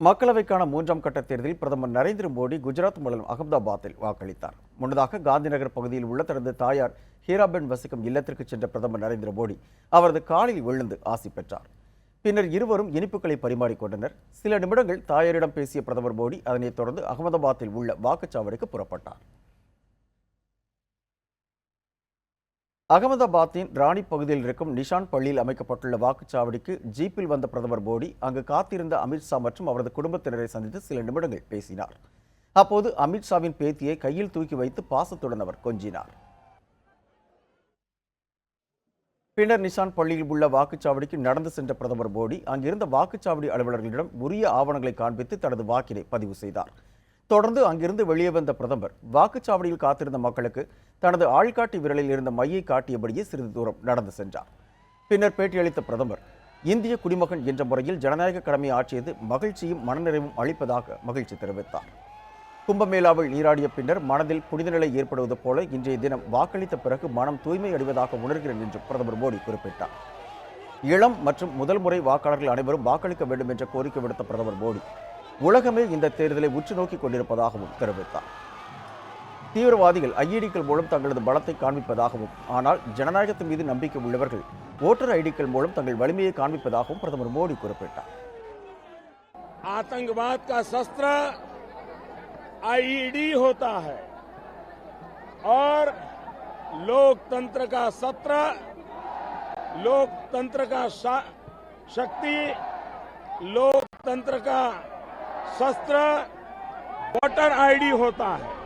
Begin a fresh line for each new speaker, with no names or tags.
மக்களவைக்கான மூன்றாம் கட்ட தேர்தலில் பிரதமர் நரேந்திர மோடி குஜராத் மாநிலம் அகமதாபாத்தில் வாக்களித்தார். முன்னதாக காந்திநகர் பகுதியில் உள்ள தனது தாயார் ஹீராபென் வசிக்கும் இல்லத்திற்கு சென்ற பிரதமர் நரேந்திர மோடி அவரது காலில் விழுந்து ஆசி பெற்றார். பின்னர் இருவரும் இனிப்புகளை பரிமாறிக்கொண்டனர் சில நிமிடங்கள் தாயாரிடம் பேசிய பிரதமர் மோடி அதனைத் தொடர்ந்து அகமதாபாத்தில் உள்ள வாக்குச்சாவடிக்கு புறப்பட்டார். அகமதாபாத்தின் ராணி பகுதியில் இருக்கும் நிஷான் பள்ளியில் அமைக்கப்பட்டுள்ள வாக்குச்சாவடிக்கு ஜீப்பில் வந்த பிரதமர் மோடி அங்கு காத்திருந்த அமித்ஷா மற்றும் அவரது குடும்பத்தினரை சந்தித்து சில நிமிடங்கள் பேசினார். அப்போது அமித்ஷாவின் பேத்தியை கையில் தூக்கி வைத்து பாசத்துடன் அவர் கொஞ்சினார். பின்னர் நிஷான் பள்ளியில் உள்ள வாக்குச்சாவடிக்கு நடந்து சென்ற பிரதமர் மோடி அங்கிருந்த வாக்குச்சாவடி அலுவலர்களிடம் உரிய ஆவணங்களை காண்பித்து தனது வாக்கினை பதிவு செய்தார். தொடர்ந்து அங்கிருந்து வெளியே வந்த பிரதமர் வாக்குச்சாவடியில் காத்திருந்த மக்களுக்கு தனது ஆள்காட்டி விரலில் இருந்த மையை காட்டியபடியே சிறிது தூரம் நடந்து சென்றார். பின்னர் பேட்டியளித்த பிரதமர் இந்திய குடிமகன் என்ற முறையில் ஜனநாயக கடமை ஆற்றியது மகிழ்ச்சியும் மனநிறைவும் அளிப்பதாக மகிழ்ச்சி தெரிவித்தார். கும்பமேளாவில் நீராடிய பின்னர் மனதில் புனித நிலை ஏற்படுவது போல இன்றைய தினம் வாக்களித்த பிறகு மனம் தூய்மை அடைவதாக உணர்கிறேன் என்று பிரதமர் மோடி குறிப்பிட்டார். இளம் மற்றும் முதல் முறை வாக்காளர்கள் அனைவரும் வாக்களிக்க வேண்டும் என்ற கோரிக்கை விடுத்த பிரதமர் மோடி உலகமே இந்த தேர்தலை உற்று நோக்கிக் கொண்டிருப்பதாகவும் தெரிவித்தார் தீவிரவாதிகள் ஐஇடிக்கள் மூலம் தங்களது பலத்தை காண்பிப்பதாகவும் ஆனால் ஜனநாயகத்தின் மீது நம்பிக்கை உள்ளவர்கள் ஓட்டர் ஐடிக்கள் மூலம் தங்கள் வலிமையை காண்பிப்பதாகவும் பிரதமர் மோடி குறிப்பிட்டார்
आतंकवाद का शस्त्र आईईडी होता है और लोकतंत्र का सत्र लोकतंत्र का शा- शक्ति लोकतंत्र का शस्त्र वोटर आईडी होता है।